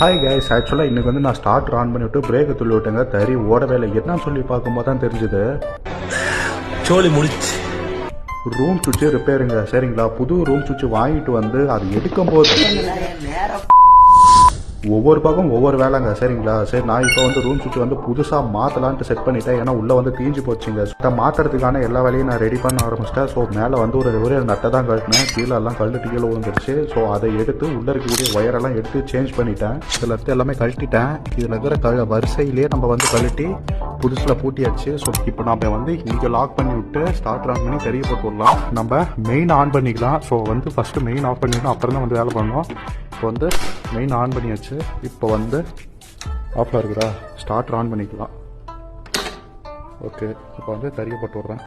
Hi guys ஆக்சுவலாக இன்னைக்கு வந்து நான் ஸ்டார்ட் ஆன் பண்ணிவிட்டு பிரேக்கை துள்ளி விட்டேங்க. தறி ஓடவே இல்லை. என்னன்னு சொல்லி பார்க்கும்போது தான் தெரிஞ்சுது. சோலி முடிச்சு. ரூம் சுவிட்சு ரிப்பேருங்க சரிங்களா? புது ரூம் சுவிட்சு வாங்கிட்டு வந்து அது எடுக்கும் போது ஒவ்வொரு பக்கம் ஒவ்வொரு வேலைங்க. சரிங்களா? சரி நான் இப்போ வந்து ரூம் சுவிட்ச் வந்து புதுசாக மாற்றலான்ட்டு செட் பண்ணிட்டேன். ஏன்னா உள்ளே வந்து தீஞ்சு போச்சுங்க. அதை மாற்றுறதுக்கான எல்லா வேலையும் நான் ரெடி பண்ண ஆரம்பிச்சிட்டேன். ஸோ மேலே வந்து ஒரு ஒரே நட்டை தான் கட்டினேன் கீழே எல்லாம் கழுட்டு கீழே விழுந்துருச்சு. ஸோ அதை எடுத்து உள்ளே இருக்கக்கூடிய ஒயரெல்லாம் எடுத்து சேஞ்ச் பண்ணிட்டேன். இதில் இருந்து எல்லாமே கழட்டிட்டேன். இதில் இருக்கிற க வரிசையிலேயே நம்ம வந்து கழட்டி புதுசில் பூட்டியாச்சு. ஸோ இப்போ நம்ம வந்து இங்கே லாக் பண்ணி விட்டு ஸ்டார்ட் ஆன் பண்ணி தெரிய போட்டு விடலாம். நம்ம மெயின் ஆன் பண்ணிக்கலாம். ஸோ வந்து ஃபஸ்ட்டு மெயின் ஆஃப் பண்ணிக்கணும் அப்புறம் தான் வந்து வேலை பண்ணணும் இப்போ வந்து மெயின் ஆன் பண்ணியாச்சு இப்போ வந்து ஆஃபில் இருக்குதா ஸ்டார்ட் ஆன் பண்ணிக்கலாம். ஓகே இப்போ வந்து தெரிய போட்டு விட்றேன்.